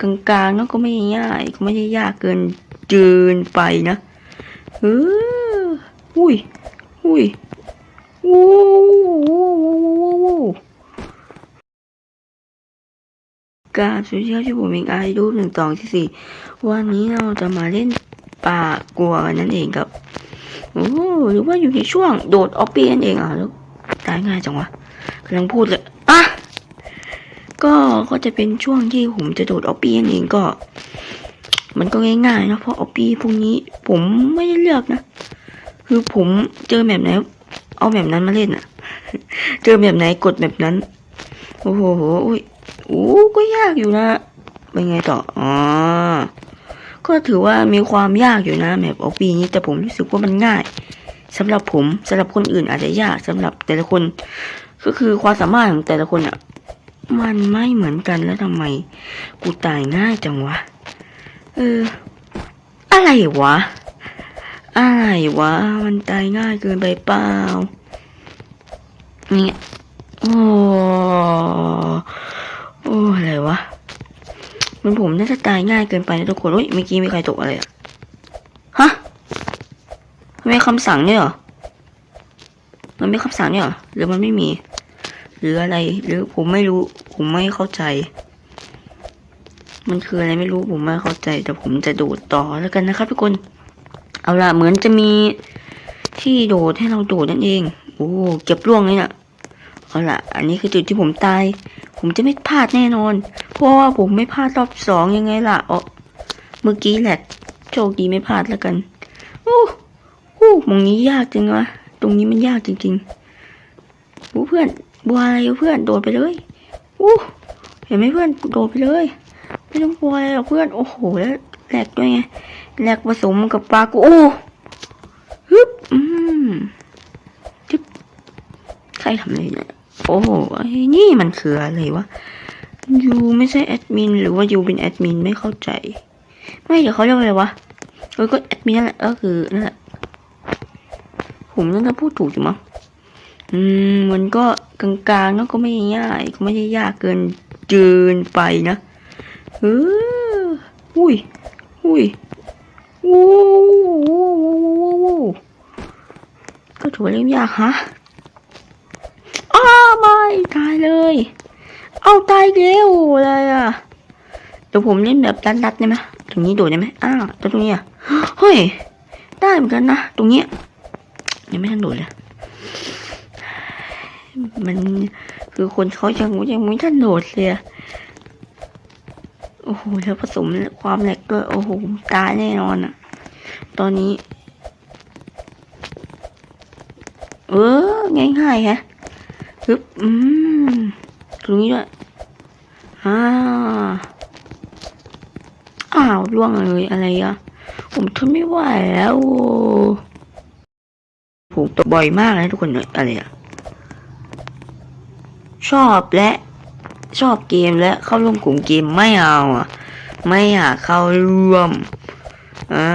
กลางๆเนาะก็ไม่ง่ายก็ไม่ได้ยากเกินเกินไปนะเอออุ้ยอุ้ยโว้วกาบสวัสดีครับที่ผมเองไอดูปหนึ่งตองที่สี่วันนี้เราจะมาเล่นป่ากลัวกันนั่นเองครับโอ้หรือว่าอยู่ในช่วงโดดออฟปี้นั่นเองอะแล้วตายง่ายจังวะกำลังพูดเลยอะ ก็ก็จะเป็นช่วงที่ผมจะโดดออปปี้นั่นเองก็ มันก็ง่ายๆนะเพราะออปปี้พวกนี้ผมไม่ได้เลือกนะ คือผมเจอแบบไหนเอาแบบนั้นมาเล่นอะเจอแบบไหนกดแบบนั้น โอ้โหอุ้ยโอ้ก็ยากอยู่นะเป็นไงต่ออ๋อก็ถือว่ามีความยากอยู่นะแบบออปปี้นี้แต่ผมรู้สึกว่ามันง่ายสำหรับผมสำหรับคนอื่นอาจจะยากสำหรับแต่ละคน ก็คือความสามารถของแต่ละคนอะ มันไม่เหมือนกันแล้วทำไม กูตายง่ายจังวะ เออ อะไรวะ อะไรวะ มันตายง่ายเกินไปเปล่า เนี่ย โอ้โอ้อะไรวะ มันผมน่าจะตายง่ายเกินไปนะทุกคนเฮ้ยเมื่อกี้มีใครตกอะไรอะฮะมันมีคำสั่งเนี่ยหรอ มันมีคำสั่งเนี่ยหรอ หรือมันไม่มี หรืออะไร หรือผมไม่รู้ ผมไม่เข้าใจ มันคืออะไรไม่รู้ผมไม่เข้าใจ แต่ผมจะโดดต่อแล้วกันนะครับทุกคน เอาล่ะเหมือนจะมีที่โดดให้เราโดดนั่นเอง โอ้เก็บล่วงเลยน่ะเอาล่ะอันนี้คือจุดที่ผมตาย ผมจะไม่พลาดแน่นอน เพราะว่าผมไม่พลาดรอบสองยังไงล่ะอ๋อเมื่อกี้แหละโชคดีไม่พลาดแล้วกันโอ้โหมองนี้ยากจริงวะ ตรงนี้มันยากจริง ๆ อ้เพื่อนบัวอะไรเพื่อนโดดไปเลยอู้เห็นไหมเพื่อนโดดไปเลย ไม่ต้องกลัวอะไรหรอกเพื่อนโอ้โหแล้วแหลกด้วยไงแหลกผสมกับปลากูโอ้ฮึบอืมจึ๊บใครทำอะไรเนี่ยโอ้โหไอ้นี่มันคืออะไรวะยูไม่ใช่แอดมินหรือว่ายูเป็นแอดมินไม่เข้าใจ ไม่เดี๋ยวเขาเรียกว่าอะไรวะเออก็แอดมินนั่นแหละก็คือนั่นแหละผมน่าจะพูดถูกอยู่มั้ง อืมมันก็กลางๆเนาะก็ไม่ง่ายก็ไม่ได้ยากเกินเกินไปนะเอออุ้ยอุ้ยโว้วโว้วก็ถือว่าเล่นยากฮะอ้าไม่ตายเลย เอาตายเร็วอะไรอะเดี๋ยวผมเล่นแบบรัดๆได้ไหมตรงนี้โดดได้ไหมอ้าวตรงนี้อะเฮ้ยได้เหมือนกันนะตรงนี้ยังไม่ทันโดดเลย มันคือคนเขายังยังไม่ทันโดดเลยโอ้โหแล้วผสมความแหลกด้วยโอ้โหตายแน่นอนอะตอนนี้ เออง่ายๆฮะฮึบอืมตรงนี้ด้วยอ่าอ้าวล่วงเลยอะไรอะผมทนไม่ไหวแล้วผมตกบ่อยมากเลยทุกคนเนี่ยอะไรอะ ชอบและชอบเกมและเข้าร่วมกลุ่มเกมไม่เอาอะ ไม่อยากเข้าร่วมอ่า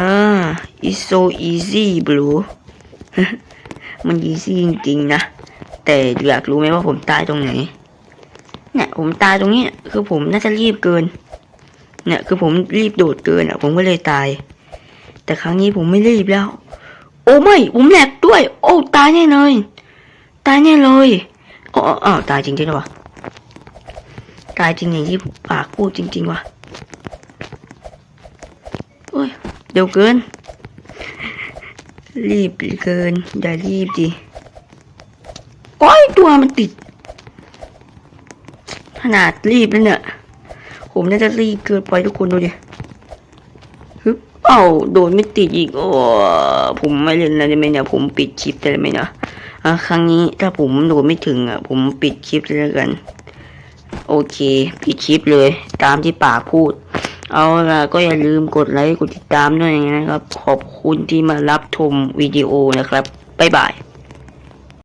it's so easy bro มัน easy จริงๆนะ แต่อยากรู้ไหมว่าผมตายตรงไหน เนี่ยผมตายตรงนี้คือผมน่าจะรีบเกิน เนี่ยคือผมรีบโดดเกินอะ ผมก็เลยตาย แต่ครั้งนี้ผมไม่รีบแล้ว โอ้ไม่ ผมแหลกด้วย โอ้ตายแน่เลย ตายแน่เลย อ๋ออ้าวตายจริงๆด้วยวะตายจริงอย่างที่ปากพูดจริง ๆวะโอ้ยเดี๋ยวเกิน รีบเกิน อย่ารีบดิโอ้ยตัวมันติด ขนาดรีบแล้วเนี่ย ผมน่าจะรีบเกินไปทุกคนดูดิฮึบเอ้าโดนไม่ติดอีก โอ้ผมไม่เล่นแล้วได้ไหมเนี่ย ผมปิดชิปได้ไหมเนี่ย ครั้งนี้ถ้าผมโดนไม่ถึงอะ ผมปิดคลิปเลยกัน โอเค ปิดคลิปเลย ตามที่ป่าพูด เอาล่ะก็อย่าลืมกดไลค์กดติดตามด้วยนะครับ ขอบคุณที่มารับชมวิดีโอนะครับ บ๊ายบาย